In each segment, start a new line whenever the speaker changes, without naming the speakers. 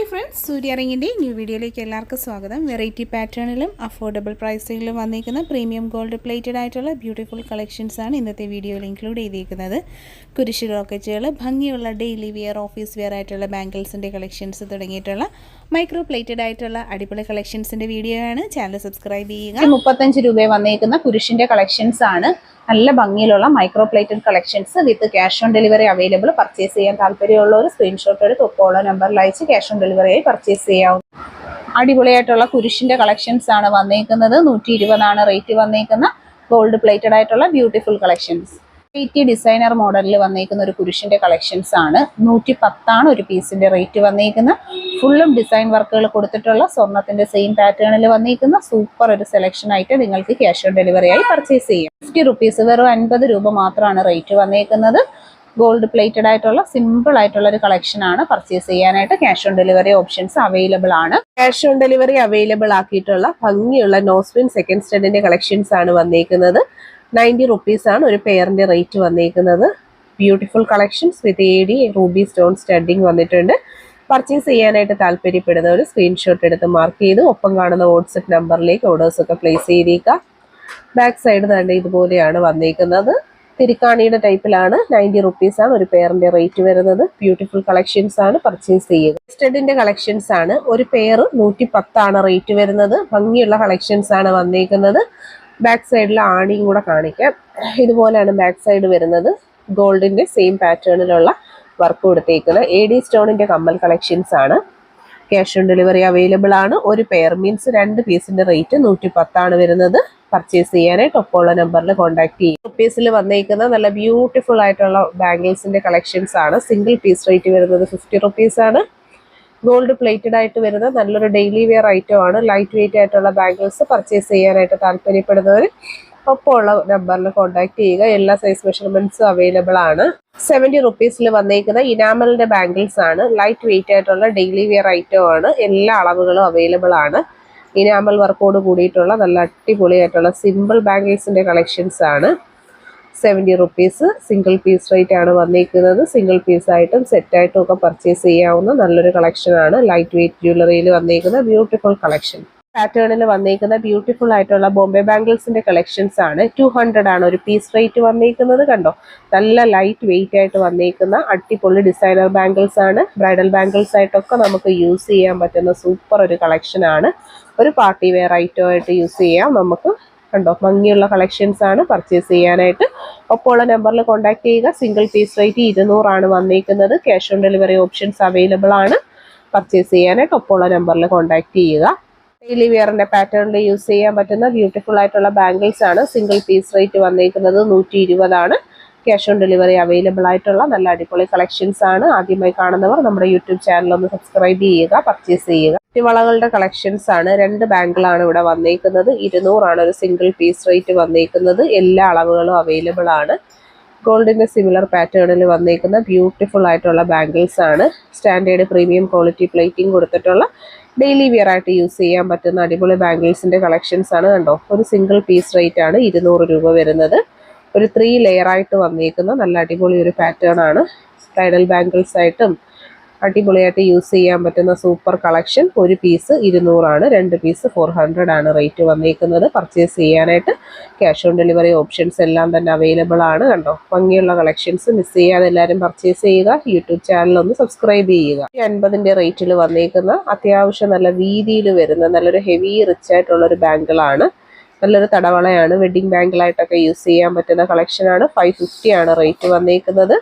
Hi friends സൂര്യ റിങ്ങിന്റെ new വീഡിയോയിലേക്ക് എല്ലാവർക്കും സ്വാഗതം. വെറൈറ്റി പാറ്റേണിലും അഫോർഡബിൾ പ്രൈസിലും വന്നിരിക്കുന്ന പ്രീമിയം ഗോൾഡ് പ്ലേറ്റഡ് ആയിട്ടുള്ള ബ്യൂട്ടിഫുൾ കളക്ഷൻസാണ് ഇന്നത്തെ വീഡിയോയിൽ ഇൻക്ലൂഡ് ചെയ്തിരിക്കുന്നത്. കുരിശ് റോക്കറ്റുകൾ ഭംഗിയുള്ള ഡെയിലി വെയർ ഓഫീസ് വെയർ ആയിട്ടുള്ള ബാങ്കിൾസിന്റെ കളക്ഷൻസ് തുടങ്ങിയിട്ടുള്ള മൈക്രോ പ്ലേറ്റഡ് ആയിട്ടുള്ള അടിപൊളി കളക്ഷൻസിന്റെ വീഡിയോ ആണ്. ചാനൽ സബ്സ്ക്രൈബ് ചെയ്യുക.
മുപ്പത്തഞ്ച് രൂപ വന്നിരിക്കുന്ന കുരിശിന്റെ കളക്ഷൻസ് ആണ്. നല്ല ഭംഗിയിലുള്ള micro plated collections with cash on delivery available purchase ചെയ്യാൻ താല്പര്യമുള്ളവർ സ്ക്രീൻഷോട്ട് എടുത്ത് ഒപ്പമുള്ള നമ്പറിൽ അയച്ച് ക്യാഷ് ഓൺ ഡെലിവറി ആയി പർച്ചേസ് ചെയ്യാവും. അടിപൊളിയായിട്ടുള്ള കുരിശിന്റെ കളക്ഷൻസ് ആണ് വന്നേക്കുന്നത്. നൂറ്റി ഇരുപതാണ് റേറ്റ് വന്നേക്കുന്ന ഗോൾഡ് പ്ലേറ്റഡ് ആയിട്ടുള്ള ബ്യൂട്ടിഫുൾ കളക്ഷൻസ് എയ്റ്റി ഡിസൈനർ മോഡലിൽ വന്നേക്കുന്ന ഒരു കുരിശിന്റെ കളക്ഷൻസ് ആണ്. നൂറ്റി പത്താണ് ഒരു പീസിന്റെ റേറ്റ് വന്നേക്കുന്നത് ഫുള്ളും ഡിസൈൻ വർക്കുകൾ കൊടുത്തിട്ടുള്ള സ്വർണത്തിന്റെ സെയിം പാറ്റേണിൽ വന്നേക്കുന്ന. സൂപ്പർ ഒരു സെലക്ഷൻ ആയിട്ട് നിങ്ങൾക്ക് ക്യാഷ് ഓൺ ഡെലിവറി ആയി പർച്ചേസ് ചെയ്യാം. ഫിഫ്റ്റി റുപ്പീസ് വെറും അൻപത് രൂപ മാത്രമാണ് റേറ്റ് വന്നേക്കുന്നത്. ഗോൾഡ് പ്ലേറ്റഡ് ആയിട്ടുള്ള സിമ്പിൾ ആയിട്ടുള്ള ഒരു കളക്ഷൻ ആണ് പർച്ചേസ് ചെയ്യാനായിട്ട് cash on delivery options available ആണ്.
ക്യാഷ് ഓൺ ഡെലിവറി അവൈലബിൾ ആക്കിയിട്ടുള്ള ഭംഗിയുള്ള നോസ്വിൻ സെക്കൻഡ് സ്റ്റാൻഡിന്റെ കളക്ഷൻസ് ആണ് വന്നേക്കുന്നത്. നയന്റി റുപ്പീസാണ് ഒരു പെയറിന്റെ റേറ്റ് വന്നിരിക്കുന്നത് beautiful collections with A D ruby stone studding വന്നിട്ടുണ്ട്. പർച്ചേസ് ചെയ്യാനായിട്ട് താല്പര്യപ്പെടുന്നവർ സ്ക്രീൻഷോട്ട് എടുത്ത് മാർക്ക് ചെയ്ത് ഒപ്പം കാണുന്ന വാട്സപ്പ് നമ്പറിലേക്ക് ഓർഡേഴ്സൊക്കെ പ്ലേസ് ചെയ്തേക്കുക. ബാക്ക് സൈഡ് തന്നെ ഇതുപോലെയാണ് വന്നിരിക്കുന്നത് തിരിക്കാണിയുടെ ടൈപ്പിലാണ് നയന്റി റുപ്പീസ് ആണ് ഒരു പെയറിന്റെ റേറ്റ് വരുന്നത്. ബ്യൂട്ടിഫുൾ കളക്ഷൻസ് ആണ് പർച്ചേസ് ചെയ്യുക. സ്റ്റഡിന്റെ കളക്ഷൻസ് ആണ് ഒരു പെയർ നൂറ്റി പത്താണ് റേറ്റ് വരുന്നത്. ഭംഗിയുള്ള കളക്ഷൻസ് ആണ് വന്നേക്കുന്നത്. ബാക്ക് സൈഡിൽ ആണിയും കൂടെ കാണിക്കാം. ഇതുപോലെയാണ് ബാക്ക് സൈഡ് വരുന്നത്. ഗോൾഡിന്റെ സെയിം പാറ്റേണിലുള്ള വർക്ക് കൊടുത്തേക്കുന്നത്. എ ഡി സ്റ്റോണിന്റെ കമ്മൽ കളക്ഷൻസ് ആണ്. ക്യാഷ് ഓൺ ഡെലിവറി അവൈലബിൾ ആണ്. ഒരു പെയർ മീൻസ് രണ്ട് പീസിന്റെ റേറ്റ് നൂറ്റി പത്താണ് വരുന്നത്. പർച്ചേസ് ചെയ്യാനായിട്ട് ഒപ്പമുള്ള നമ്പറിൽ കോൺടാക്ട് ചെയ്യും. റുപ്പീസിൽ വന്നേക്കുന്ന നല്ല ബ്യൂട്ടിഫുൾ ആയിട്ടുള്ള ബാംഗിൾസിന്റെ കളക്ഷൻസ് ആണ്. സിംഗിൾ പീസ് റേറ്റ് വരുന്നത് ഫിഫ്റ്റി റുപ്പീസ് ആണ്. ഗോൾഡ് പ്ലേറ്റഡ് ആയിട്ട് വരുന്ന നല്ലൊരു ഡെയിലി വെയർ ഐറ്റം ആണ്. ലൈറ്റ് വെയിറ്റ് ആയിട്ടുള്ള ബാംഗിൾസ് പർച്ചേസ് ചെയ്യാനായിട്ട് താല്പര്യപ്പെടുന്നവർ ഒപ്പമുള്ള നമ്പറിൽ കോൺടാക്ട് ചെയ്യുക. എല്ലാ സൈസ് മെഷർമെന്റ്സും അവൈലബിൾ ആണ്. സെവന്റി റുപ്പീസിൽ വന്നേക്കുന്ന ഇനാമലിന്റെ ബാംഗിൾസ് ആണ്. ലൈറ്റ് വെയിറ്റ് ആയിട്ടുള്ള ഡെയിലി വെയർ ഐറ്റം ആണ്. എല്ലാ അളവുകളും അവൈലബിൾ ആണ്. ഇനാമൽ വർക്കോട് കൂടിയിട്ടുള്ള നല്ല അടിപൊളിയായിട്ടുള്ള സിമ്പിൾ ബാംഗിൾസിന്റെ കളക്ഷൻസ് ആണ്. Seventy rupees single piece rate ആണ് വന്നിരിക്കുന്നത് സിംഗിൾ പീസ് ആയിട്ടും സെറ്റ് ആയിട്ടും ഒക്കെ പർച്ചേസ് ചെയ്യാവുന്ന നല്ലൊരു കളക്ഷനാണ് ലൈറ്റ് വെയിറ്റ് ജ്വല്ലറിയിൽ വന്നിരിക്കുന്ന ബ്യൂട്ടിഫുൾ കളക്ഷൻ പാറ്റേണിൽ വന്നിരിക്കുന്ന ബ്യൂട്ടിഫുൾ ആയിട്ടുള്ള ബോംബെ ബാംഗിൾസിന്റെ കളക്ഷൻസ് ആണ്. ടു ഹൺഡ്രഡ് ആണ് ഒരു പീസ് റേറ്റ് വന്നിരിക്കുന്നത് കണ്ടോ? നല്ല ലൈറ്റ് വെയിറ്റ് ആയിട്ട് വന്നിരിക്കുന്ന അടിപൊളി ഡിസൈനർ ബാംഗിൾസ് ആണ്. ബ്രൈഡൽ ബാംഗിൾസ് ആയിട്ടൊക്കെ നമുക്ക് യൂസ് ചെയ്യാൻ പറ്റുന്ന സൂപ്പർ ഒരു കളക്ഷൻ ആണ്. ഒരു പാർട്ടി വെയർ ഐറ്റം ആയിട്ട് യൂസ് ചെയ്യാം. നമുക്ക് കണ്ടോ? ഭംഗിയുള്ള കളക്ഷൻസ് ആണ് പർച്ചേസ് ചെയ്യാനായിട്ട്. ഒപ്പമുള്ള നമ്പറിൽ കോൺടാക്ട് ചെയ്യുക. സിംഗിൾ പീസ് റേറ്റ് ഇരുന്നൂറാണ് വന്നിരിക്കുന്നത് cash on delivery options available ആണ്. പർച്ചേസ് ചെയ്യാനായിട്ട് ഒപ്പമുള്ള നമ്പറിൽ കോൺടാക്ട് ചെയ്യുക. ഡെയിലി വെയറിന്റെ പാറ്റേണിൽ യൂസ് ചെയ്യാൻ പറ്റുന്ന ബ്യൂട്ടിഫുൾ ആയിട്ടുള്ള ബാംഗിൾസ് ആണ്. സിംഗിൾ പീസ് റേറ്റ് വന്നിരിക്കുന്നത് നൂറ്റി ഇരുപതാണ്. ക്യാഷ് ഓൺ ഡെലിവറി അവൈലബിൾ ആയിട്ടുള്ള നല്ല അടിപൊളി കളക്ഷൻസ് ആണ്. ആദ്യമായി കാണുന്നവർ നമ്മുടെ യൂട്യൂബ് ചാനൽ ഒന്ന് സബ്സ്ക്രൈബ് ചെയ്യുക പർച്ചേസ് ചെയ്യുക. വളകളുടെ കളക്ഷൻസ് ആണ്. രണ്ട് ബാങ്കിലാണ് ഇവിടെ വന്നേക്കുന്നത്. ഇരുന്നൂറാണ് ഒരു സിംഗിൾ പീസ് റേറ്റ് വന്നേക്കുന്നത്. എല്ലാ അളവുകളും അവൈലബിൾ ആണ്. ഗോൾഡിന്റെ സിമിലർ പാറ്റേണിൽ വന്നേക്കുന്ന ബ്യൂട്ടിഫുൾ ആയിട്ടുള്ള ബാങ്കിൾസ് ആണ്. സ്റ്റാൻഡേർഡ് പ്രീമിയം ക്വാളിറ്റി പ്ലേറ്റിംഗ് കൊടുത്തിട്ടുള്ള ഡെയിലി വിയർ ആയിട്ട് യൂസ് ചെയ്യാൻ പറ്റുന്ന അടിപൊളി ബാങ്കിൾസിന്റെ കളക്ഷൻസ് ആണ്. കണ്ടോ? ഒരു സിംഗിൾ പീസ് റേറ്റ് ആണ് ഇരുന്നൂറ് രൂപ വരുന്നത്. ഒരു ത്രീ ലെയർ ആയിട്ട് വന്നിരിക്കുന്ന നല്ല അടിപൊളി ഒരു പാറ്റേൺ ആണ്. ബ്രൈഡൽ ബാംഗിൾസ് ആയിട്ടും അടിപൊളിയായിട്ട് യൂസ് ചെയ്യാൻ പറ്റുന്ന സൂപ്പർ കളക്ഷൻ ഒരു പീസ് ഇരുന്നൂറാണ് രണ്ട് പീസ് ഫോർ ഹൺഡ്രഡ് ആണ് റേറ്റ് വന്നിരിക്കുന്നത് പർച്ചേസ് ചെയ്യാനായിട്ട് ക്യാഷ് ഓൺ ഡെലിവറി ഓപ്ഷൻസ് എല്ലാം തന്നെ അവൈലബിൾ ആണ്. കണ്ടോ? ഭംഗിയുള്ള കളക്ഷൻസ് മിസ് ചെയ്യാതെ എല്ലാവരും പർച്ചേസ് ചെയ്യുക. യൂട്യൂബ് ചാനൽ ഒന്ന് സബ്സ്ക്രൈബ് ചെയ്യുക. ഈ അൻപതിന്റെ റേറ്റിൽ വന്നിരിക്കുന്ന അത്യാവശ്യം നല്ല വീതിയിൽ വരുന്ന നല്ലൊരു ഹെവി റിച്ച് ആയിട്ടുള്ള ഒരു ബാങ്കിളാണ് നല്ലൊരു തടവളയാണ്. വെഡിങ് ബാങ്കിളായിട്ടൊക്കെ യൂസ് ചെയ്യാൻ പറ്റുന്ന കളക്ഷനാണ് ഫൈവ് ഫിഫ്റ്റി ആണ് റേറ്റ് വന്നേക്കുന്നത്.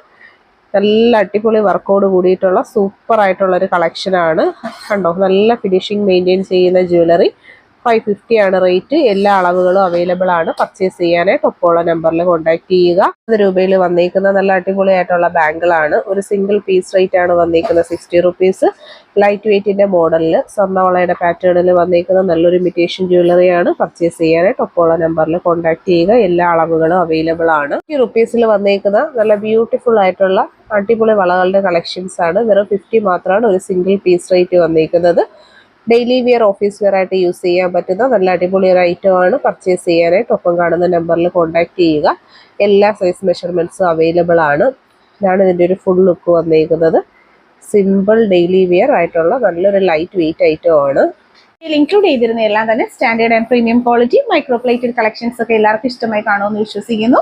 നല്ല അടിപൊളി വർക്കോട് കൂടിയിട്ടുള്ള സൂപ്പർ ആയിട്ടുള്ള ഒരു കളക്ഷനാണ് കണ്ടോ? നല്ല ഫിനിഷിങ് മെയിന്റെയിൻ ചെയ്യുന്ന ജ്വല്ലറി ഫൈവ് ഫിഫ്റ്റി ആണ് റേറ്റ് എല്ലാ അളവുകളും അവൈലബിൾ ആണ്. പർച്ചേസ് ചെയ്യാനായിട്ട് ഒപ്പോള നമ്പറിൽ കോൺടാക്ട് ചെയ്യുക. അത് രൂപയിൽ വന്നിരിക്കുന്ന നല്ല അടിപൊളിയായിട്ടുള്ള ബാങ്കിളാണ് ഒരു സിംഗിൾ പീസ് റേറ്റ് ആണ് വന്നിരിക്കുന്നത് സിക്സ്റ്റി റുപ്പീസ് ലൈറ്റ് വെയ്റ്റിന്റെ മോഡലിൽ സ്വർണവളയുടെ പാറ്റേണിൽ വന്നിരിക്കുന്ന നല്ലൊരു ഇമിറ്റേഷൻ ജ്വല്ലറിയാണ് പർച്ചേസ് ചെയ്യാനായിട്ട് ഒപ്പോള നമ്പറിൽ കോൺടാക്ട് ചെയ്യുക. എല്ലാ അളവുകളും അവൈലബിൾ ആണ്. ഈ റുപ്പീസിൽ വന്നിരിക്കുന്ന നല്ല ബ്യൂട്ടിഫുൾ ആയിട്ടുള്ള അടിപൊളി വളകളുടെ കളക്ഷൻസ് ആണ്. വെറും ഫിഫ്റ്റി മാത്രമാണ് ഒരു സിംഗിൾ പീസ് റേറ്റ് വന്നിരിക്കുന്നത് ഡെയിലി വിയർ ഓഫീസ് വെയർ ആയിട്ട് യൂസ് ചെയ്യാൻ പറ്റുന്ന നല്ല അടിപൊളി ഒരു ഐറ്റം ആണ് പർച്ചേസ് ചെയ്യാനായിട്ട് ഒപ്പം കാണുന്ന നമ്പറിൽ കോൺടാക്ട് ചെയ്യുക. എല്ലാ സൈസ് മെഷർമെന്റ്സും അവൈലബിൾ ആണ്. ഇതാണ് ഇതിന്റെ ഒരു ഫുൾ ലുക്ക് വന്നിരിക്കുന്നത് സിമ്പിൾ ഡെയിലി വെയർ ആയിട്ടുള്ള നല്ലൊരു ലൈറ്റ് വെയിറ്റ് ഐറ്റം ആണ്.
ഇതിൽ ഇൻക്ലൂഡ് ചെയ്തിരുന്ന എല്ലാം തന്നെ standard and premium quality micro plated collections ഒക്കെ എല്ലാവർക്കും ഇഷ്ടമായി കാണുമെന്ന് വിശ്വസിക്കുന്നു.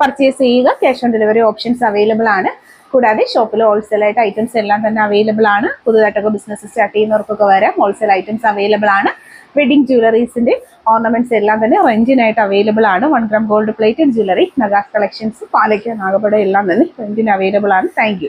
പർച്ചേസ് ചെയ്യുക cash on delivery options available ആണ്. കൂടാതെ ഷോപ്പിൽ ഹോൾസെയിൽ ആയിട്ട് ഐറ്റംസ് എല്ലാം തന്നെ അവൈലബിൾ ആണ്. പുതുതായിട്ടൊക്കെ ബിസിനസ് സ്റ്റാർട്ട് ചെയ്യുന്നവർക്കൊക്കെ വരാം. ഹോൾസെയിൽ ഐറ്റംസ് അവൈലബിൾ ആണ്. വെഡിങ് ജ്വല്ലറീസിന്റെ ഓർണമെന്റ്സ് എല്ലാം തന്നെ റെന്റിനായിട്ട് അവൈലബിൾ ആണ്. One gram gold plated jewellery നഗാസ് collections പാലയ്ക്ക നാഗപ്പട എല്ലാം തന്നെ റെന്റിന് അവൈലബിൾ ആണ്. താങ്ക്